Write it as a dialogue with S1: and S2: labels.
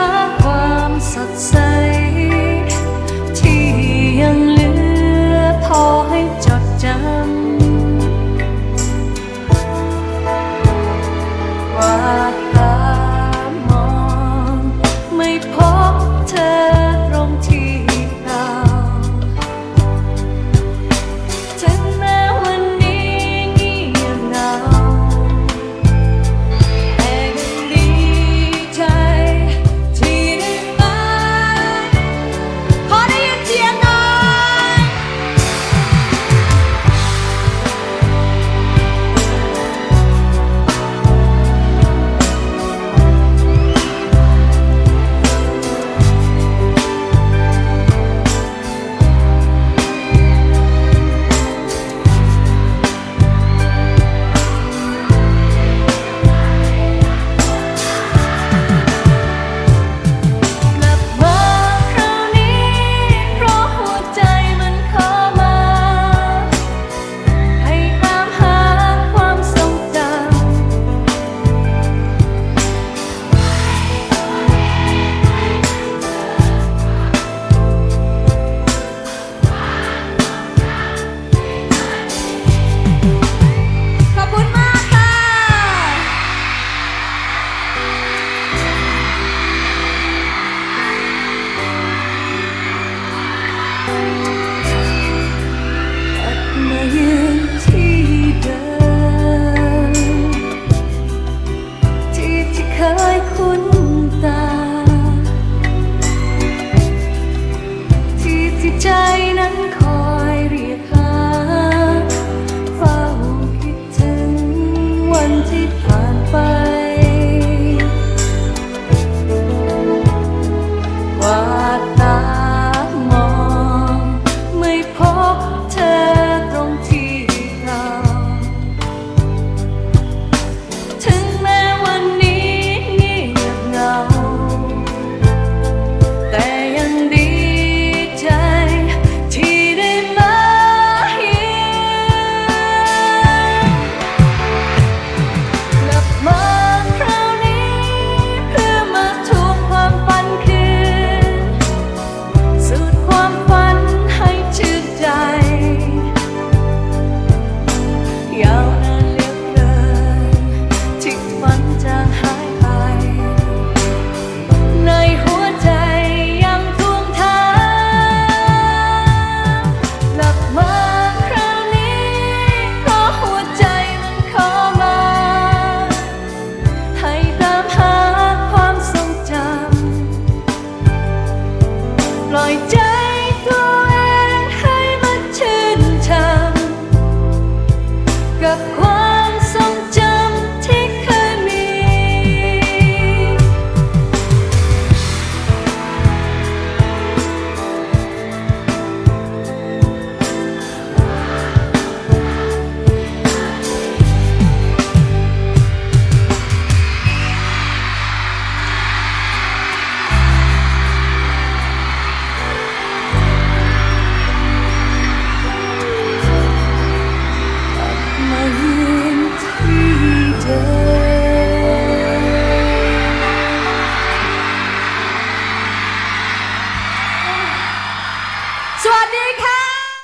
S1: หาความสัดใส ที่ที่เคยคุ้นตา ที่ที่ใจนั้นคอยเรียกหาเฝ้าคิดถึงวันที่ผ่านไป 있죠